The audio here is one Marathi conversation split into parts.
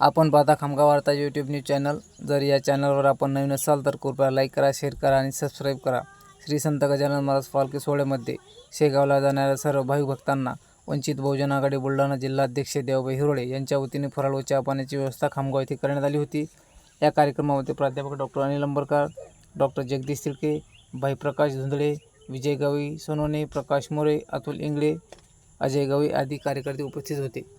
आपण पाहता खामगाव वार्ता यूट्यूब न्यूज चॅनल. जर या चॅनलवर आपण नवीन असाल तर कृपया लाईक करा शेअर करा आणि सबस्क्राईब करा. श्री संत गजानन महाराज फालके सोहळ्यामध्ये शेगावला जाणाऱ्या सर्व भाविक भक्तांना वंचित बहुजन आघाडी बुलढाणा जिल्हाध्यक्ष देवबाई हिरोळे यांच्या वतीने फराळ व चहा पाण्याची व्यवस्था खामगाव येथे करण्यात आली होती. या कार्यक्रमामध्ये प्राध्यापक डॉक्टर अनिल अंबरकर डॉक्टर जगदीश तिळके भाई प्रकाश धुंदळे विजय गवई सोनोने प्रकाश मोरे अतुल इंगळे अजय गवई आदी कार्यकर्ते उपस्थित होते.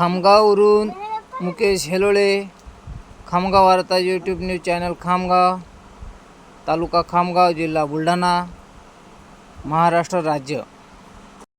खामगाववरून मुकेश हेलोळे खामगाव वार्ता YouTube news channel Khamgaon taluka Khamgaon जिल्हा बुलढाणा महाराष्ट्र राज्य.